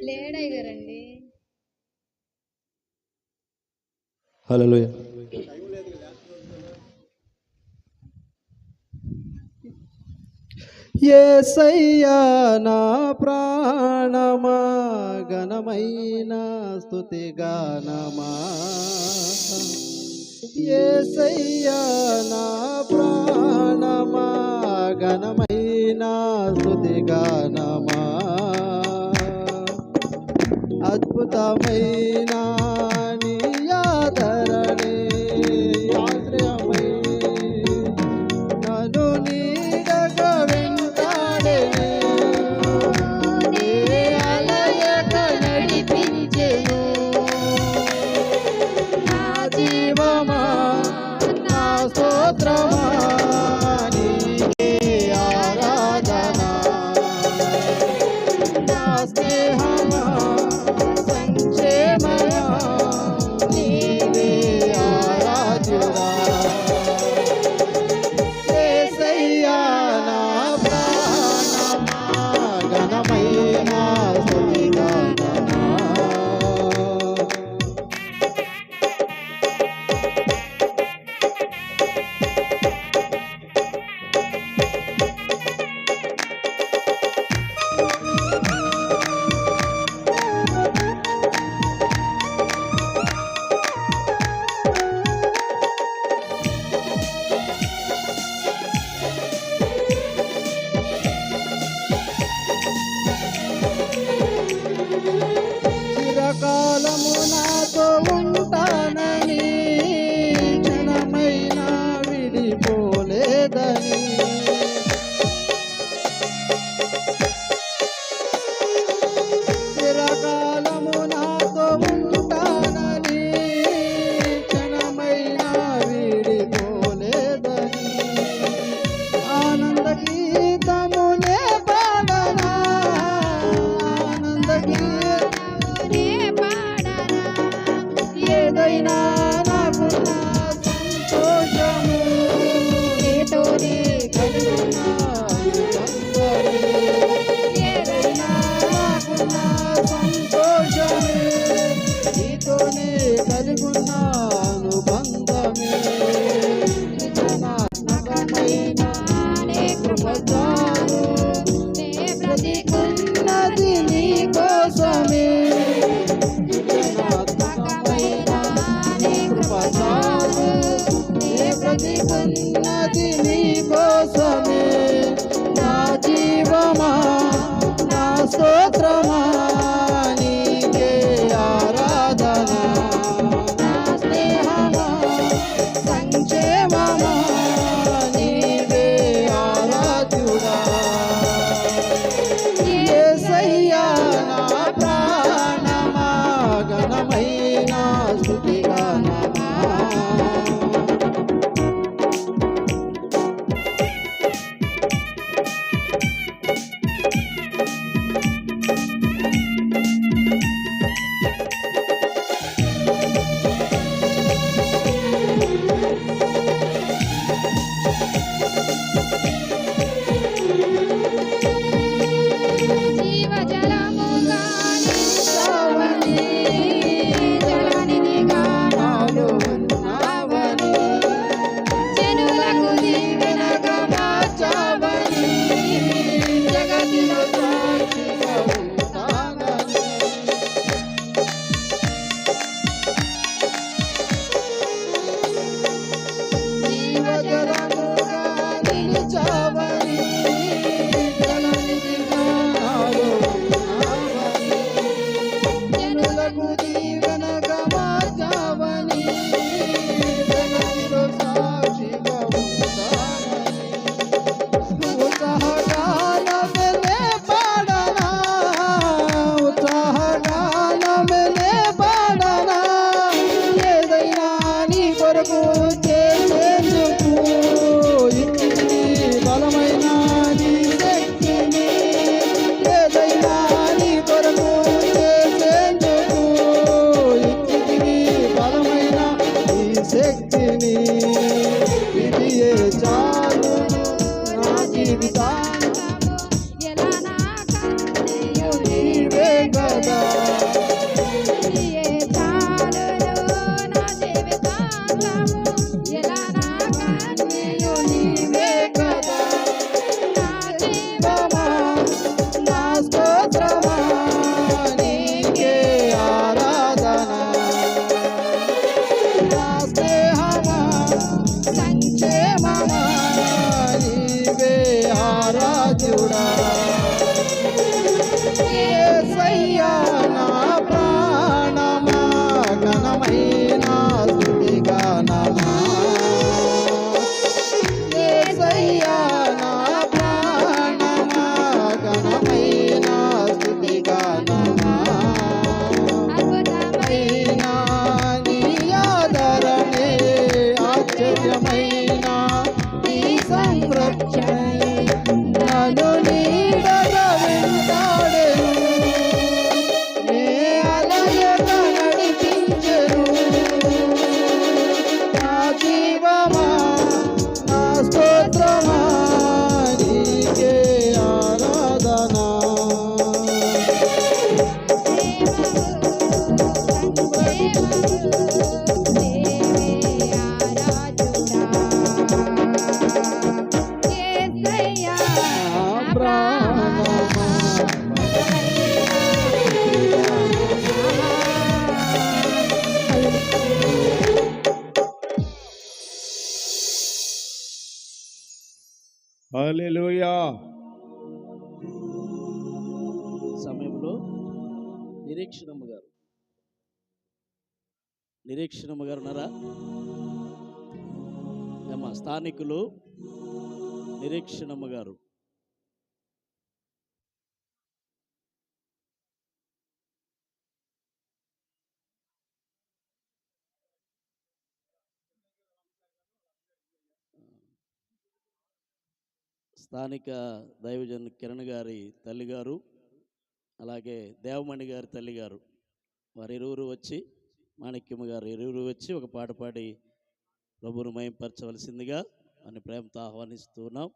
లేడై గారండి హలో ఏసయ్యా నా ప్రాణమా ఘనమైన స్థుతి గానమా సయ్యా నా ప్రాణమా ఘనమైన స్థుతి గానమా అద్భుతమైన నిరీక్షణము గారు ఉన్నారా ఏమ్మా స్థానికులు నిరీక్షణమ్మ గారు. స్థానిక దైవజన్ కిరణ్ గారి తల్లిగారు అలాగే దేవమణి గారి తల్లిగారు వారిరువురు వచ్చి మాణిక్యము గారు ఇరువురు వచ్చి ఒక పాట పాడి ప్రభువును మయంపరచవలసిందిగా అని ప్రేమతో ఆహ్వానిస్తున్నాం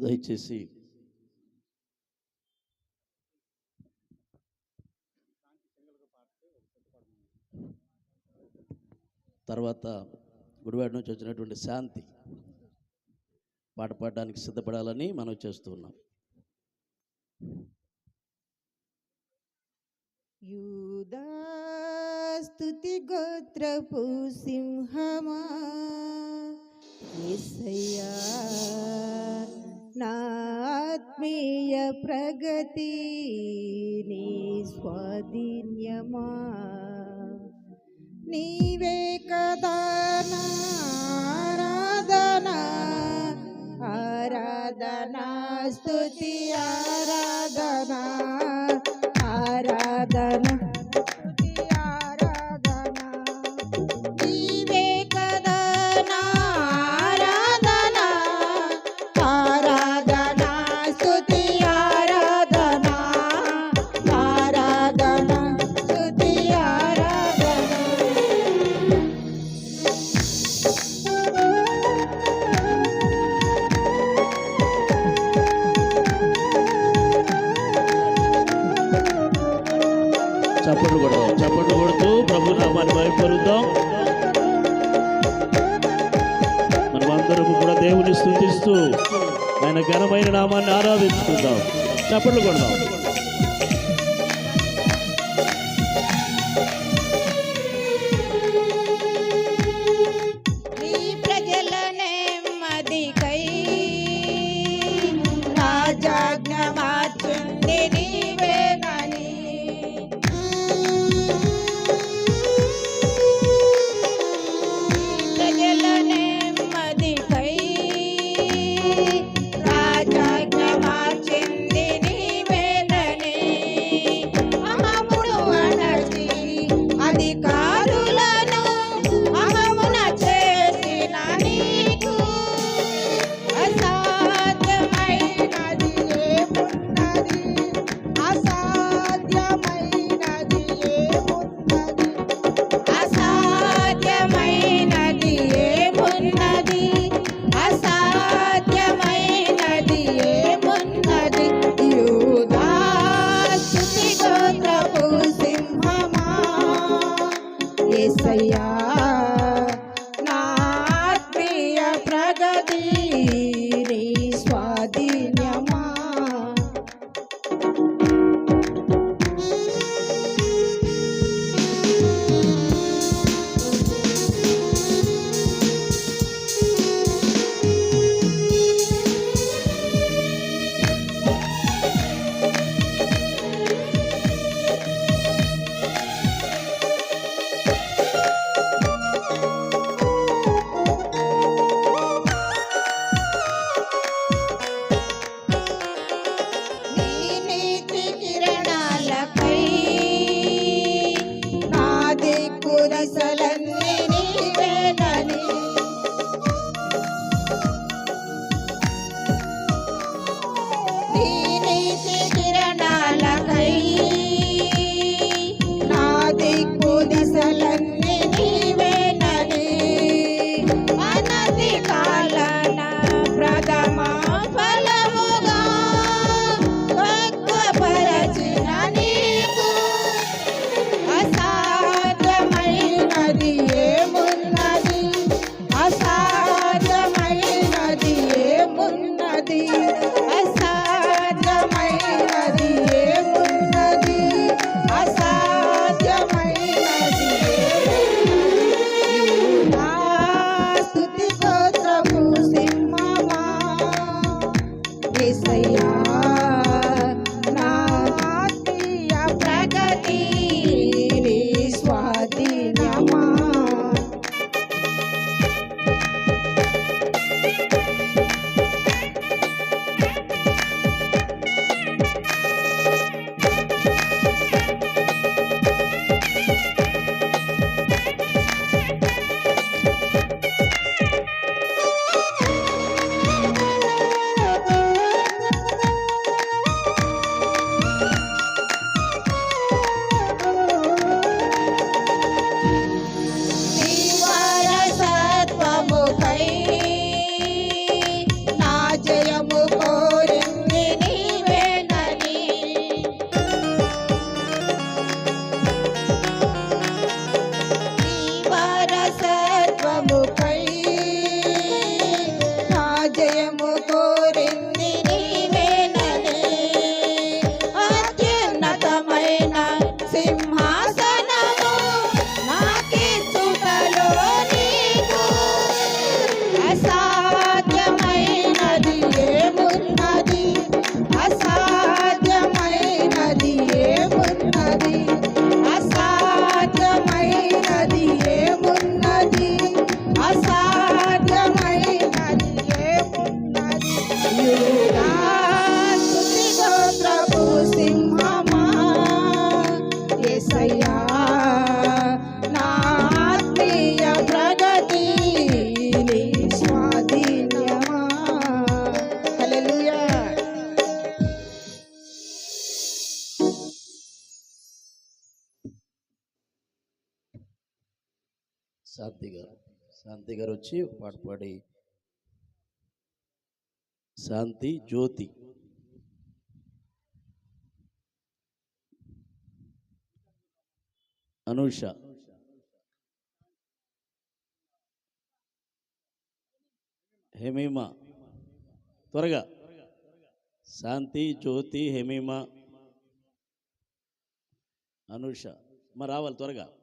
దయచేసి తర్వాత గుడివాడ నుంచి వచ్చినటువంటి శాంతి పాట పాడడానికి సిద్ధపడాలని మనం చేస్తున్నాం యూదాస్తుతి గోత్రపు సింహమా యేసయ్యా నాత్మీయ ప్రగతి నీ స్వాధీన్యమా? నీవే కదా నా ఆరాధన? ఆరాధన స్తుతి ఆరాధన? ఆరాధన చప్పట్లు కొడదాం. శాంతి గారు వచ్చి పాట పాడి. శాంతి జ్యోతి. అనూష. హెమీమ. త్వరగా. శాంతి జ్యోతి హెమీమ. అనూష. మరి రావాలి త్వరగా.